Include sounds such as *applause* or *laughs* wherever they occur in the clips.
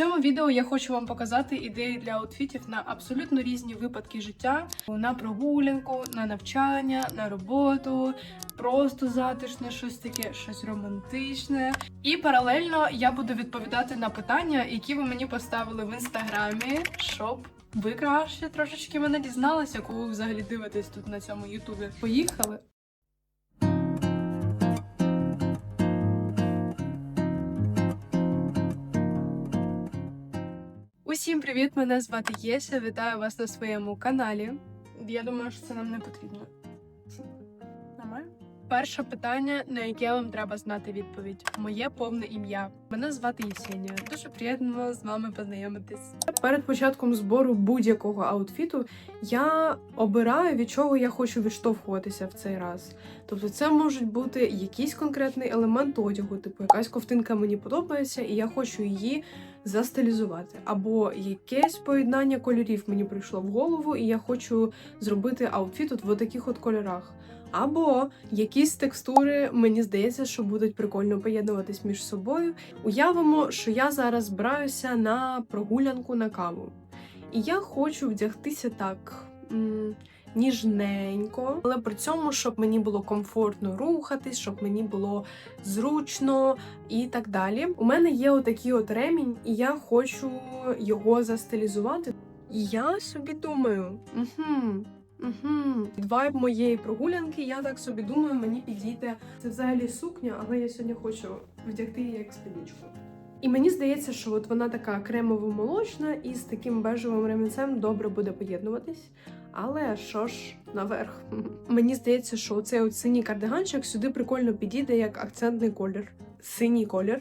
цьому відео я хочу вам показати ідеї для аутфітів на абсолютно різні випадки життя: на прогулянку, на навчання, на роботу, просто затишне, щось таке, щось романтичне. І паралельно я буду відповідати на питання, які ви мені поставили в інстаграмі, щоб ви краще трошечки мене дізналися, коли ви взагалі дивитесь тут на цьому ютубі. Поїхали! Усім привіт! Мене звати Єся. Вітаю вас на своєму каналі. Я думаю, що це нам не потрібно. Перше питання, на яке вам треба знати відповідь. Моє повне ім'я. Мене звати Єсенія. Дуже приємно з вами познайомитись. Перед початком збору будь-якого аутфіту я обираю, від чого я хочу відштовхуватися в цей раз. Тобто, це можуть бути якийсь конкретний елемент одягу, типу якась ковтинка мені подобається, і я хочу її застилізувати. Або якесь поєднання кольорів мені прийшло в голову, і я хочу зробити аутфіт от в таких от кольорах. Або якісь текстури, мені здається, що будуть прикольно поєднуватись між собою. Уявимо, що я зараз збираюся на прогулянку на каву. І я хочу вдягтися так. Ніжненько, але при цьому, щоб мені було комфортно рухатись, щоб мені було зручно і так далі. У мене є отакий от ремінь, і я хочу його застилізувати. І я собі думаю, угу, угу. Вайб моєї прогулянки, я так собі думаю, мені підійде. Це взагалі сукня, але я сьогодні хочу вдягти її як спідничку. І мені здається, що от вона така кремово-молочна і з таким бежевим ремінцем добре буде поєднуватись. Але що ж наверх? *laughs* Мені здається, що цей от синій кардиганчик сюди прикольно підійде як акцентний колір. Синій колір.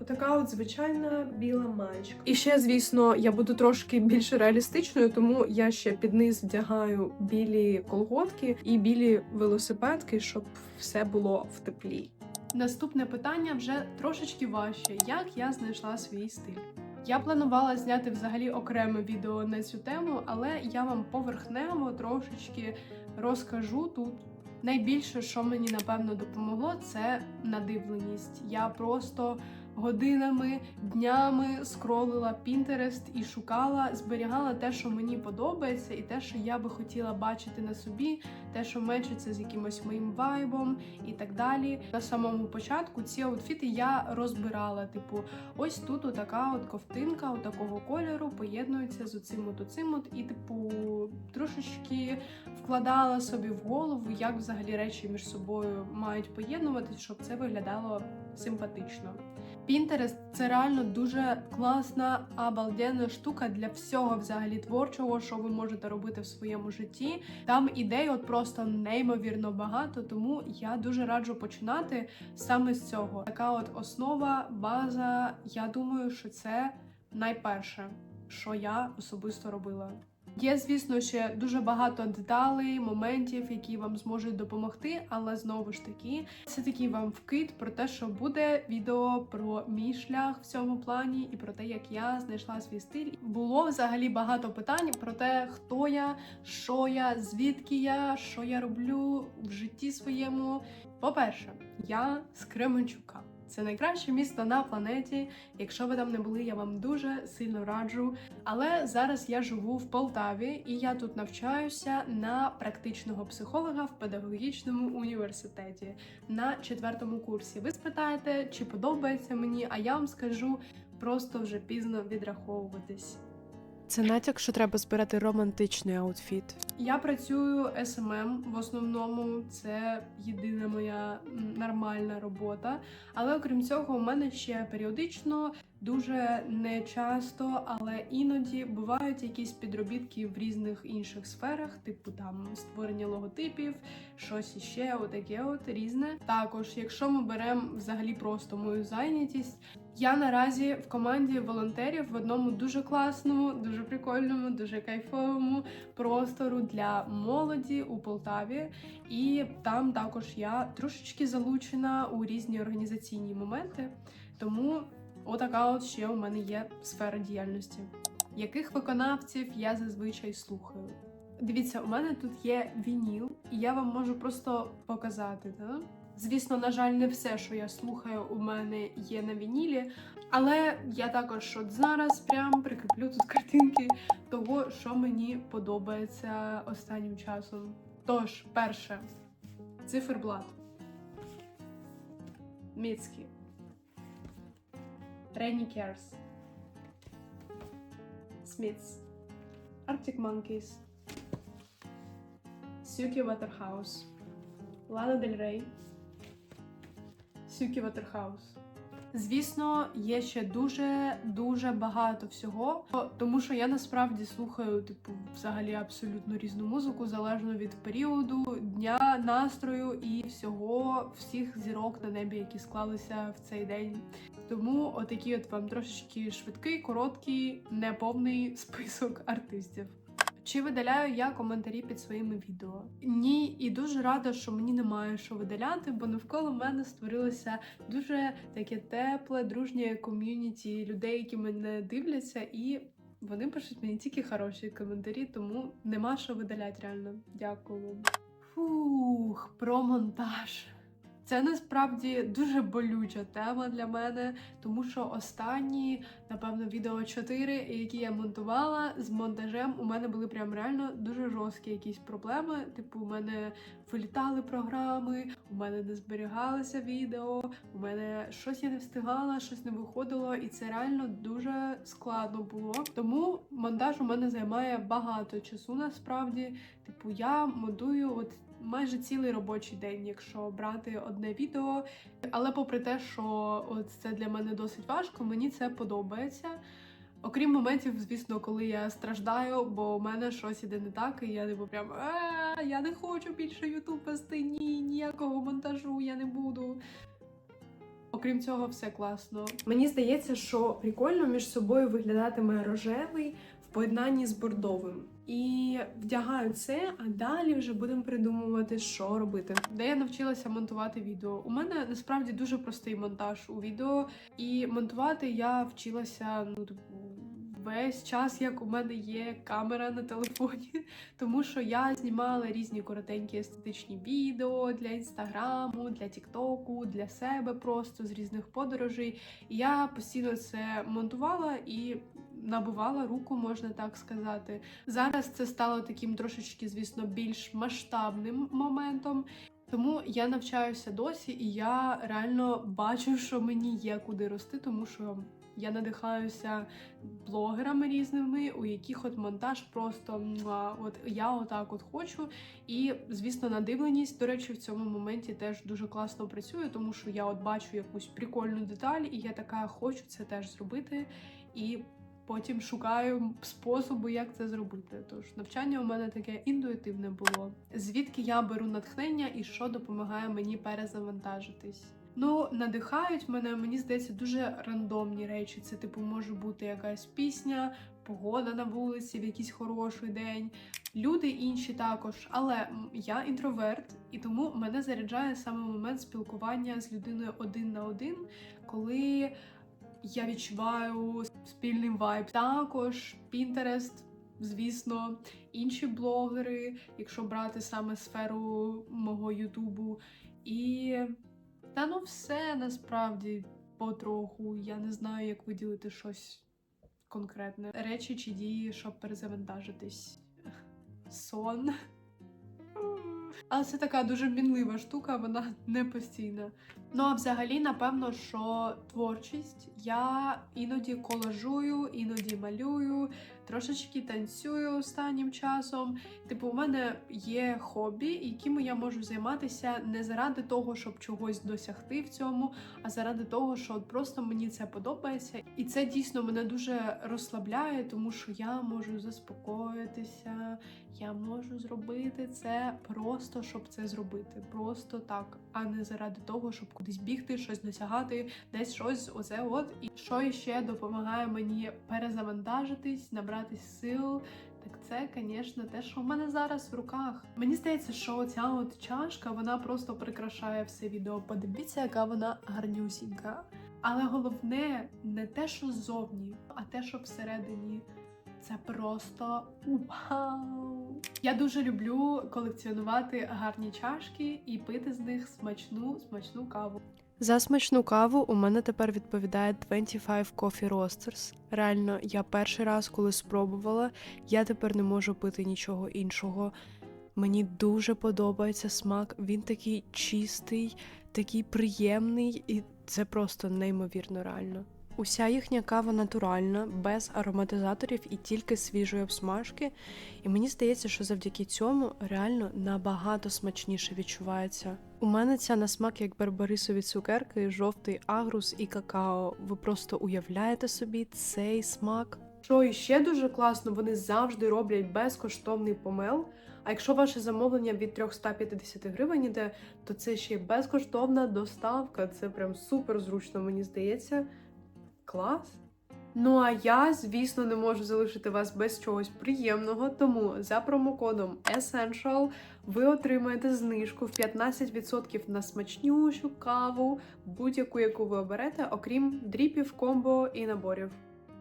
Отака от звичайна біла маєчка. І ще, звісно, я буду трошки більш реалістичною, тому я ще під низ вдягаю білі колготки і білі велосипедки, щоб все було в теплі. Наступне питання вже трошечки важче. Як я знайшла свій стиль? Я планувала зняти взагалі окреме відео на цю тему, але я вам поверхнево трошечки розкажу тут. Найбільше, що мені напевно допомогло, це надивленість. Я просто годинами, днями скролила Pinterest і шукала, зберігала те, що мені подобається, і те, що я би хотіла бачити на собі, те, що мечиться з якимось моїм вайбом і так далі. На самому початку ці аутфіти я розбирала. Типу, ось тут отака от ковтинка, такого кольору поєднується з оцим от оцим от, і типу трошечки вкладала собі в голову, як взагалі речі між собою мають поєднуватись, щоб це виглядало симпатично. Pinterest – це реально дуже класна, обалденна штука для всього взагалі творчого, що ви можете робити в своєму житті. Там ідей от просто неймовірно багато, тому я дуже раджу починати саме з цього. Така от основа, база. Я думаю, що це найперше, що я особисто робила. Є, звісно, ще дуже багато деталей, моментів, які вам зможуть допомогти, але знову ж таки, це такий вам вкид про те, що буде відео про мій шлях в цьому плані і про те, як я знайшла свій стиль. Було взагалі багато питань про те, хто я, що я, звідки я, що я роблю в житті своєму. По-перше, я з Кременчука. Це найкраще місто на планеті. Якщо ви там не були, я вам дуже сильно раджу. Але зараз я живу в Полтаві і я тут навчаюся на практичного психолога в педагогічному університеті на четвертому курсі. Ви спитаєте, чи подобається мені, а я вам скажу просто вже пізно відраховуватись. Це натяк, що треба збирати романтичний аутфіт. Я працюю СММ в основному, це єдина моя нормальна робота. Але окрім цього, у мене ще періодично, дуже не часто, але іноді бувають якісь підробітки в різних інших сферах, типу там створення логотипів, щось іще, отаке от різне. Також, якщо ми беремо взагалі просто мою зайнятість, я наразі в команді волонтерів в одному дуже класному, дуже прикольному, дуже кайфовому простору для молоді у Полтаві. І там також я трошечки залучена у різні організаційні моменти. Тому отака от ще у мене є сфера діяльності. Яких виконавців я зазвичай слухаю? Дивіться, у мене тут є вініл, і я вам можу просто показати. Да? Звісно, на жаль, не все, що я слухаю, у мене є на вінілі, Але я також от зараз прям прикріплю тут картинки того, що мені подобається останнім часом. Тож, перше, циферблат. Міцкі. Trainikers, Smiths, Arctic Monkeys, Suki Waterhouse, Lana Del Rey, Suki Waterhouse. Звісно, є ще дуже дуже багато всього, тому що я насправді слухаю, типу, взагалі абсолютно різну музику, залежно від періоду, дня, настрою і всього, всіх зірок на небі, які склалися в цей день. Тому отакий от вам трошечки швидкий, короткий, неповний список артистів. Чи видаляю я коментарі під своїми відео? Ні, і дуже рада, що мені немає що видаляти, бо навколо мене створилося дуже таке тепле, дружнє ком'юніті людей, які мене дивляться, і вони пишуть мені тільки хороші коментарі, тому нема що видаляти реально. Дякую. Фух, про монтаж. Це насправді дуже болюча тема для мене, тому що останні, напевно, відео 4, які я монтувала з монтажем, у мене були прям реально дуже жорсткі якісь проблеми. Типу, у мене вилітали програми, у мене не зберігалося відео, у мене щось я не встигала, щось не виходило, і це реально дуже складно було. Тому монтаж у мене займає багато часу насправді. Типу, я монтую от майже цілий робочий день, якщо брати одне відео. Але попри те, що от це для мене досить важко, мені це подобається. Окрім моментів, звісно, коли я страждаю, бо у мене щось іде не так, і я типу прям «А, я не хочу більше ютуб вести, ні, ніякого монтажу я не буду. Окрім цього, все класно. Мені здається, що прикольно між собою виглядатиме рожевий в поєднанні з бордовим. І вдягаю це, а далі вже будемо придумувати, що робити. Де я навчилася монтувати відео. У мене насправді дуже простий монтаж у відео, і монтувати я вчилася ну типу. Весь час, як у мене є камера на телефоні, *laughs* тому що я знімала різні коротенькі естетичні відео для інстаграму, для тіктоку, для себе просто з різних подорожей. І я постійно це монтувала і набивала руку, можна так сказати. Зараз це стало таким трошечки, звісно, більш масштабним моментом. Тому я навчаюся досі, і я реально бачу, що мені є куди рости, тому що я надихаюся блогерами різними, у яких от монтаж просто от я отак от хочу. І звісно, надивленість, до речі, в цьому моменті теж дуже класно працює, тому що я от бачу якусь прикольну деталь, і я така хочу це теж зробити. І потім шукаю способи, як це зробити. Тож навчання у мене таке інтуїтивне було. Звідки я беру натхнення і що допомагає мені перезавантажитись? Ну, надихають мене, мені здається, дуже рандомні речі. Це, типу, може бути якась пісня, погода на вулиці в якийсь хороший день, люди інші також. Але я інтроверт, і тому мене заряджає саме момент спілкування з людиною один на один, коли я відчуваю спільний вайб. Також Pinterest, звісно, інші блогери, якщо брати саме сферу мого Ютубу. І та ну все насправді потроху. Я не знаю, як виділити щось конкретне. Речі чи дії, щоб перезавантажитись. Сон. Але це така дуже мінлива штука, вона не постійна. Ну а взагалі, напевно, що творчість я іноді колажую, іноді малюю, трошечки танцюю останнім часом. Типу, у мене є хобі, якими я можу займатися не заради того, щоб чогось досягти в цьому, а заради того, що от просто мені це подобається. І це дійсно мене дуже розслабляє, тому що я можу заспокоїтися, я можу зробити це просто, щоб це зробити. Просто так, а не заради того, щоб кудись бігти, щось досягати, десь щось оце от. І що ще допомагає мені перезавантажитись, набратись сил. Так це, звісно, те, що в мене зараз в руках. Мені здається, що ця от чашка вона просто прикрашає все відео. Подивіться, яка вона гарнюсінька. Але головне не те, що ззовні, а те, що всередині. Це просто вау! Я дуже люблю колекціонувати гарні чашки і пити з них смачну смачну каву. За смачну каву у мене тепер відповідає 25 Coffee Roasters. Реально, я перший раз, коли спробувала, я тепер не можу пити нічого іншого. Мені дуже подобається смак. Він такий чистий, такий приємний, і це просто неймовірно реально. Уся їхня кава натуральна, без ароматизаторів і тільки свіжої обсмажки. І мені здається, що завдяки цьому реально набагато смачніше відчувається. У мене ця на смак як барбарисові цукерки, жовтий агрус і какао. Ви просто уявляєте собі цей смак? Що іще дуже класно, вони завжди роблять безкоштовний помел. А якщо ваше замовлення від 350 гривень іде, то це ще й безкоштовна доставка. Це прям супер зручно, мені здається. Клас. Ну а я, звісно, не можу залишити вас без чогось приємного, тому за промокодом Essential ви отримаєте знижку в 15% на смачнющу каву, будь-яку, яку ви оберете, окрім дріпів, комбо і наборів.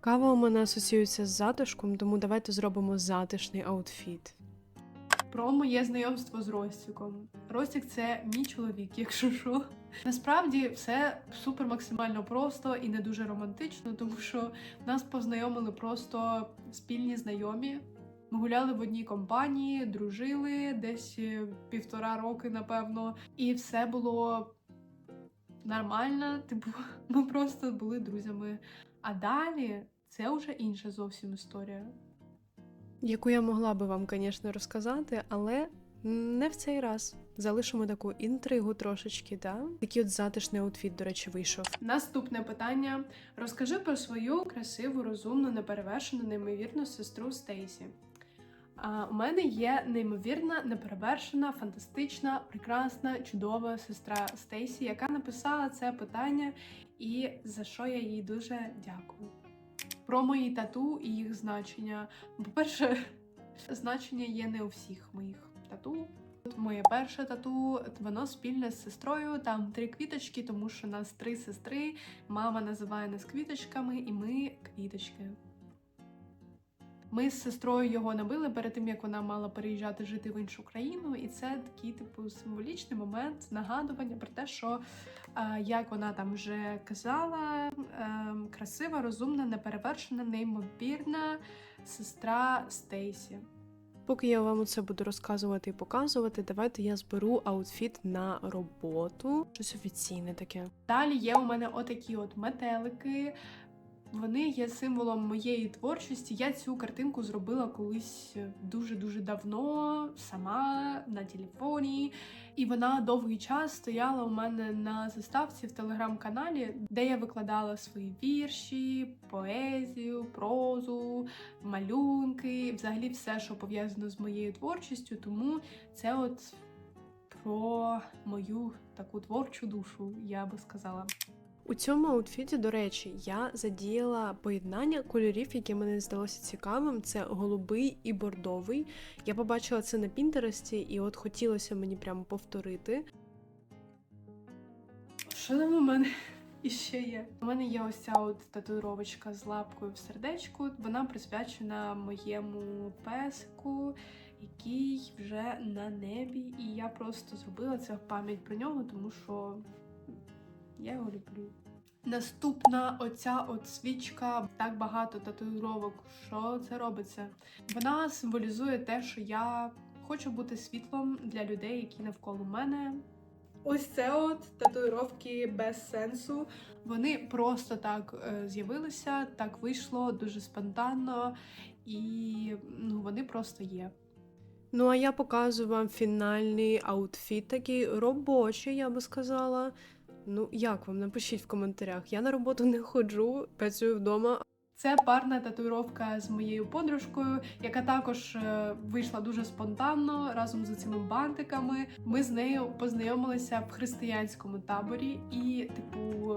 Кава у мене асоціюється з затишком, тому давайте зробимо затишний аутфіт. Про моє знайомство з Ростіком. Ростік це мій чоловік, якщо що. Насправді все супер максимально просто і не дуже романтично, тому що нас познайомили просто спільні знайомі. Ми гуляли в одній компанії, дружили десь е, півтора роки, напевно, і все було нормально. Типу, ми просто були друзями. А далі це вже інша зовсім історія. Яку я могла би вам, звісно, розказати, але не в цей раз. Залишимо таку інтригу трошечки, да? Такий от затишний аутфіт, до речі, вийшов. Наступне питання: розкажи про свою красиву, розумну, неперевершену, неймовірну сестру Стейсі. А, у мене є неймовірна, неперевершена, фантастична, прекрасна, чудова сестра Стейсі, яка написала це питання, і за що я їй дуже дякую. Про мої тату і їх значення. По-перше, *laughs* значення є не у всіх моїх тату. От Моє перше тату, воно спільне з сестрою. Там три квіточки, тому що нас три сестри. Мама називає нас квіточками, і ми квіточки. Ми з сестрою його набили перед тим, як вона мала переїжджати жити в іншу країну, і це такий, типу, символічний момент нагадування про те, що е, як вона там вже казала, е, красива, розумна, неперевершена, неймовірна сестра Стейсі. Поки я вам це буду розказувати і показувати, давайте я зберу аутфіт на роботу. Щось офіційне таке. Далі є у мене отакі от метелики. Вони є символом моєї творчості. Я цю картинку зробила колись дуже-дуже давно, сама на телефоні. І вона довгий час стояла у мене на заставці в телеграм-каналі, де я викладала свої вірші, поезію, прозу, малюнки, взагалі все, що пов'язано з моєю творчістю. Тому це от про мою таку творчу душу, я би сказала. У цьому аутфіті, до речі, я задіяла поєднання кольорів, які мені здалося цікавим. Це голубий і бордовий. Я побачила це на Пінтересті, і от хотілося мені прямо повторити. Що там у мене іще є? У мене є ось ця от татуїровочка з лапкою в сердечку. Вона присвячена моєму песику, який вже на небі. І я просто зробила це в пам'ять про нього, тому що я його люблю. Наступна оця от свічка, так багато татуїровок. Що це робиться? Вона символізує те, що я хочу бути світлом для людей, які навколо мене. Ось це от татуїровки без сенсу. Вони просто так е, з'явилися, так вийшло дуже спонтанно, і ну вони просто є. Ну, а я показую вам фінальний аутфіт, такий робочий, я би сказала. Ну, як вам? Напишіть в коментарях. Я на роботу не ходжу, працюю вдома. Це парна татуїровка з моєю подружкою, яка також е, вийшла дуже спонтанно разом з цими бантиками. Ми з нею познайомилися в християнському таборі, і, типу,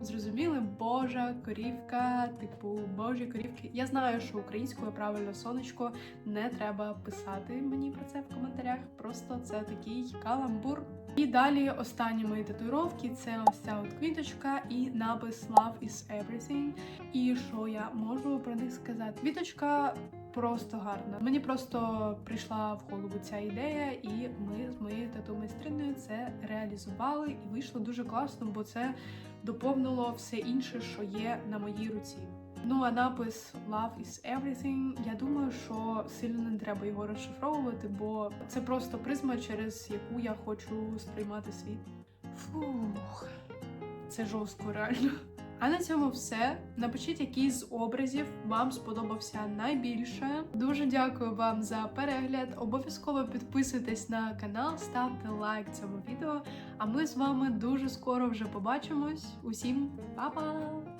зрозуміли Божа корівка, типу, Божі корівки. Я знаю, що українською правильно сонечко не треба писати мені про це в коментарях. Просто це такий каламбур. І далі останні мої татуїровки це ось ця от квіточка і напис Love is everything. І що я можу про них сказати? Квіточка просто гарна. Мені просто прийшла в голову ця ідея, і ми з моєю тату-майстриною це реалізували, і вийшло дуже класно, бо це доповнило все інше, що є на моїй руці. Ну а напис Love is everything, я думаю, що сильно не треба його розшифровувати, бо це просто призма, через яку я хочу сприймати світ. Фух, це жорстко реально. А на цьому все. Напишіть, який з образів вам сподобався найбільше. Дуже дякую вам за перегляд. Обов'язково підписуйтесь на канал, ставте лайк цьому відео. А ми з вами дуже скоро вже побачимось. Усім па-па!